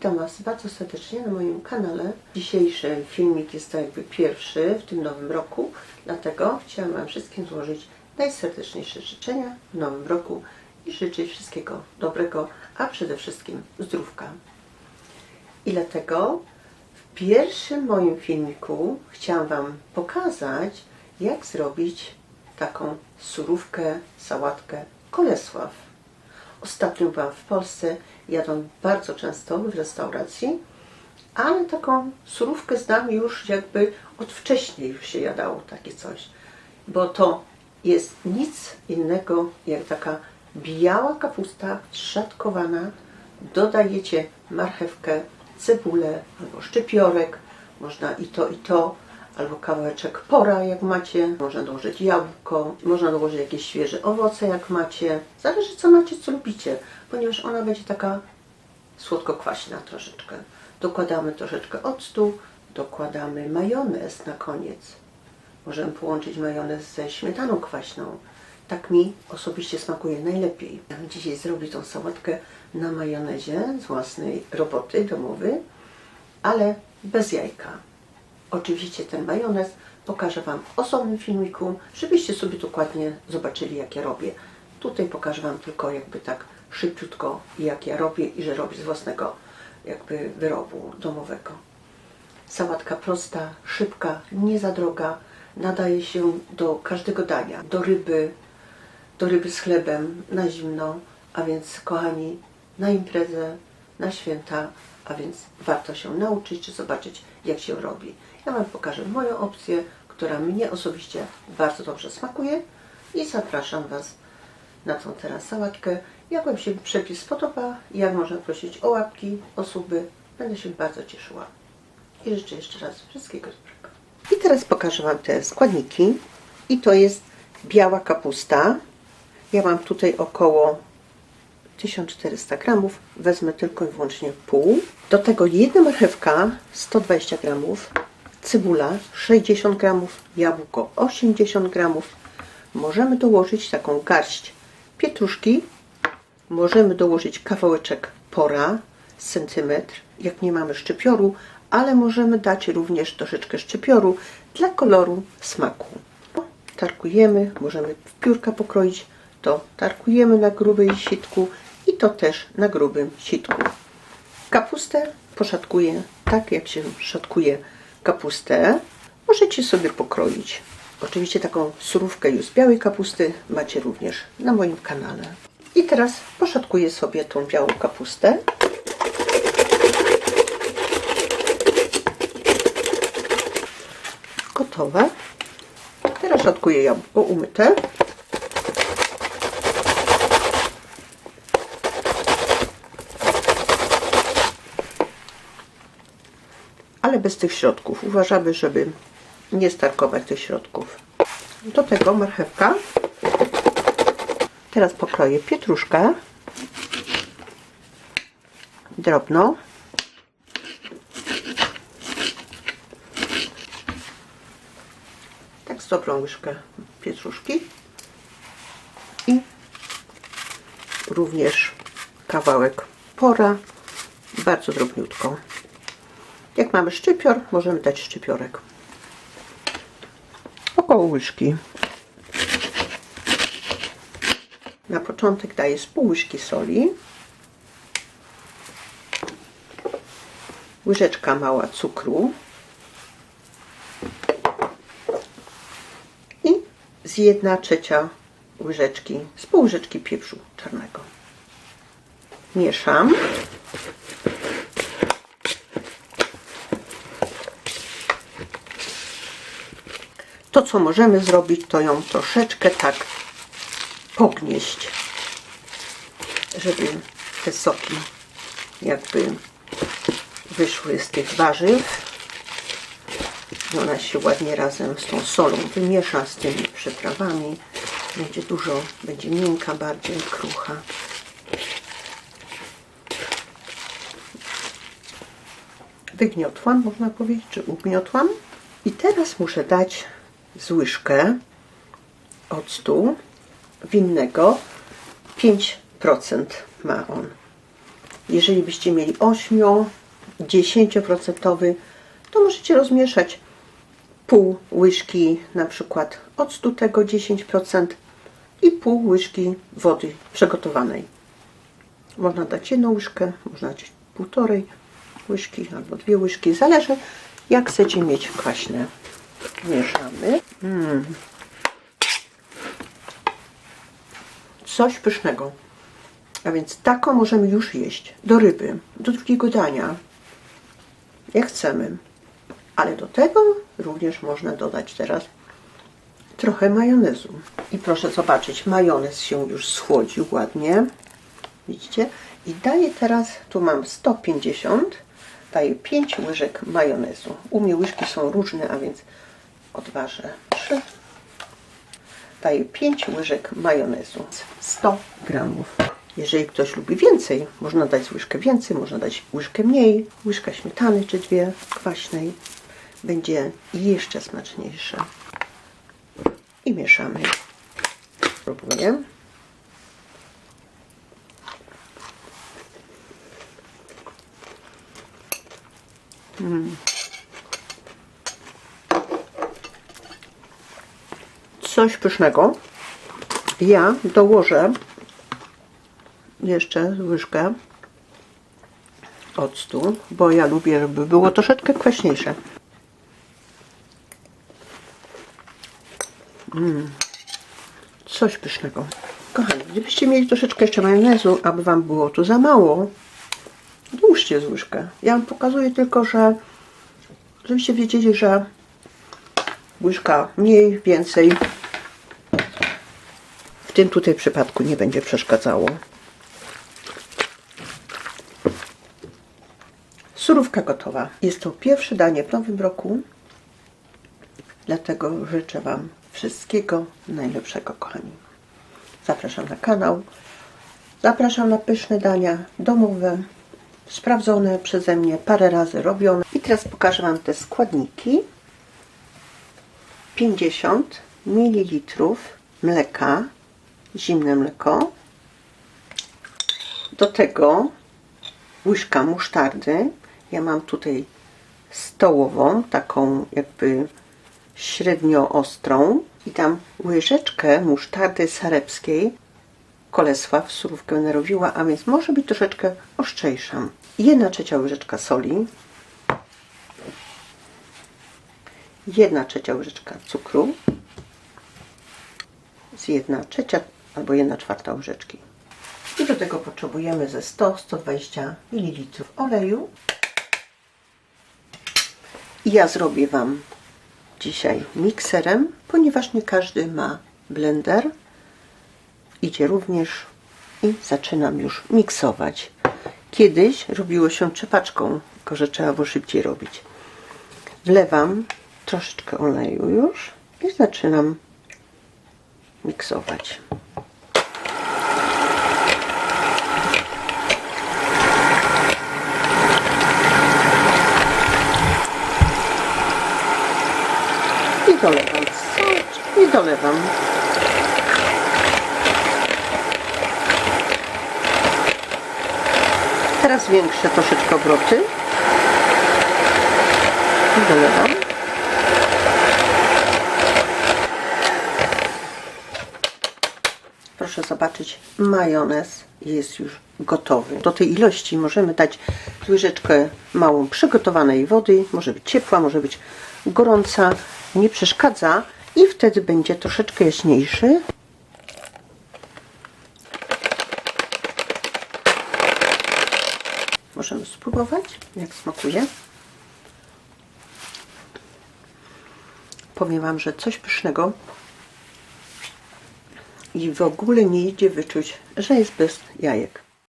Witam Was bardzo serdecznie na moim kanale. Dzisiejszy filmik jest jakby pierwszy w tym nowym roku, dlatego chciałam Wam wszystkim złożyć najserdeczniejsze życzenia w nowym roku i życzyć wszystkiego dobrego, a przede wszystkim zdrówka. I dlatego w pierwszym moim filmiku chciałam Wam pokazać, jak zrobić taką surówkę, sałatkę Kolesław. Ostatnio byłam w Polsce, jadłam bardzo często w restauracji, ale taką surówkę znam już jakby od wcześniej już się jadało takie coś, bo to jest nic innego jak taka biała kapusta szatkowana, dodajecie marchewkę, cebulę albo szczypiorek, można i to i to, albo kawałeczek pora jak macie, można dołożyć jabłko, można dołożyć jakieś świeże owoce jak macie, zależy co macie, co lubicie, ponieważ ona będzie taka słodko-kwaśna troszeczkę. Dokładamy troszeczkę octu, dokładamy majonez na koniec. Możemy połączyć majonez ze śmietaną kwaśną. Tak mi osobiście smakuje najlepiej. Dzisiaj zrobię tą sałatkę na majonezie z własnej roboty domowej, ale bez jajka. Oczywiście ten majonez pokażę Wam w osobnym filmiku, żebyście sobie dokładnie zobaczyli jak ja robię. Tutaj pokażę Wam tylko jakby tak szybciutko jak ja robię i że robię z własnego jakby wyrobu domowego. Sałatka prosta, szybka, nie za droga, nadaje się do każdego dania, do ryby, do ryby z chlebem na zimno, a więc kochani, na imprezę, na święta, a więc warto się nauczyć czy zobaczyć jak się robi. Ja Wam pokażę moją opcję, która mnie osobiście bardzo dobrze smakuje i zapraszam Was na tą teraz sałatkę. Jak Wam się przepis podoba, jak można prosić o łapki, o suby, będę się bardzo cieszyła. I życzę jeszcze raz wszystkiego dobrego. I teraz pokażę Wam te składniki. I to jest biała kapusta. Ja mam tutaj około 1400 gramów. Wezmę tylko i wyłącznie pół. Do tego jedna marchewka 120 gramów, cebula 60 gramów, jabłko 80 gramów. Możemy dołożyć taką garść pietruszki. Możemy dołożyć kawałeczek pora, centymetr, jak nie mamy szczypioru, ale możemy dać również troszeczkę szczypioru dla koloru smaku. Tarkujemy, możemy w piórka pokroić, to tarkujemy na grubej sitku i to też na grubym sitku. Kapustę poszatkuję tak, jak się szatkuje kapustę. Możecie sobie pokroić. Oczywiście taką surówkę już z białej kapusty macie również na moim kanale. I teraz poszatkuję sobie tą białą kapustę. Gotowe. Teraz szatkuję jabłko umyte. Ale bez tych środków. Uważamy, żeby nie starkować tych środków. Do tego marchewka. Teraz pokroję pietruszkę. Drobno. Tak z dobrą łyżkę pietruszki. I również kawałek pora. Bardzo drobniutko. Jak mamy szczypior, możemy dać szczypiorek. Około łyżki. Na początek daję z pół łyżki soli. Łyżeczka mała cukru. I z jedna trzecia łyżeczki, z pół łyżeczki pieprzu czarnego. Mieszam. Co możemy zrobić, to ją troszeczkę tak pognieść, żeby te soki jakby wyszły z tych warzyw. I ona się ładnie razem z tą solą wymiesza z tymi przyprawami. Będzie dużo, będzie miękka bardziej, krucha. Wygniotłam, można powiedzieć, czy ugniotłam. I teraz muszę dać z łyżkę octu winnego 5% ma on. Jeżeli byście mieli 8, 10%, to możecie rozmieszać pół łyżki na przykład octu tego 10% i pół łyżki wody przygotowanej. Można dać jedną łyżkę, można dać półtorej łyżki albo dwie łyżki, zależy jak chcecie mieć kwaśne. Mieszamy. Mm. Coś pysznego. A więc taką możemy już jeść. Do ryby, do drugiego dania. Jak chcemy. Ale do tego również można dodać teraz trochę majonezu. I proszę zobaczyć, majonez się już schłodził ładnie. Widzicie? I daję teraz, tu mam 150, daję 5 łyżek majonezu. U mnie łyżki są różne, a więc odważę 3. Daję 5 łyżek majonezu. 100 gramów. Jeżeli ktoś lubi więcej, można dać łyżkę więcej, można dać łyżkę mniej, łyżka śmietany czy dwie kwaśnej. Będzie jeszcze smaczniejsze. I mieszamy. Próbuję. Coś pysznego. Ja dołożę jeszcze łyżkę octu, bo ja lubię, żeby było troszeczkę kwaśniejsze. Mm. Coś pysznego. Kochani, gdybyście mieli troszeczkę jeszcze majonezu, aby Wam było tu za mało, dłużcie z łyżkę. Ja Wam pokazuję tylko, że żebyście wiedzieli, że łyżka mniej, więcej tym tutaj przypadku nie będzie przeszkadzało. Surówka gotowa. Jest to pierwsze danie w nowym roku. Dlatego życzę Wam wszystkiego najlepszego, kochani. Zapraszam na kanał. Zapraszam na pyszne dania domowe, sprawdzone przeze mnie, parę razy robione. I teraz pokażę Wam te składniki. 50 ml mleka, zimne mleko. Do tego łyżka musztardy. Ja mam tutaj stołową, taką jakby średnio ostrą i tam łyżeczkę musztardy sarepskiej. Kolesław surówkę będę robiła, a więc może być troszeczkę ostrzejsza. Jedna trzecia łyżeczka soli. Jedna trzecia łyżeczka cukru. Z jedna trzecia albo jedna czwarta łyżeczki. I do tego potrzebujemy ze 100-120 ml oleju. I ja zrobię Wam dzisiaj mikserem, ponieważ nie każdy ma blender. Idzie również i zaczynam już miksować. Kiedyś robiło się trzepaczką, tylko że trzeba było szybciej robić. Wlewam troszeczkę oleju już i zaczynam miksować. Dolewam i dolewam. Teraz większe troszeczkę obroty. I dolewam. Proszę zobaczyć, majonez jest już gotowy. Do tej ilości możemy dać łyżeczkę małą przygotowanej wody. Może być ciepła, może być gorąca. Nie przeszkadza i wtedy będzie troszeczkę jaśniejszy. Możemy spróbować, jak smakuje. Powiem Wam, że coś pysznego i w ogóle nie idzie wyczuć, że jest bez jajek.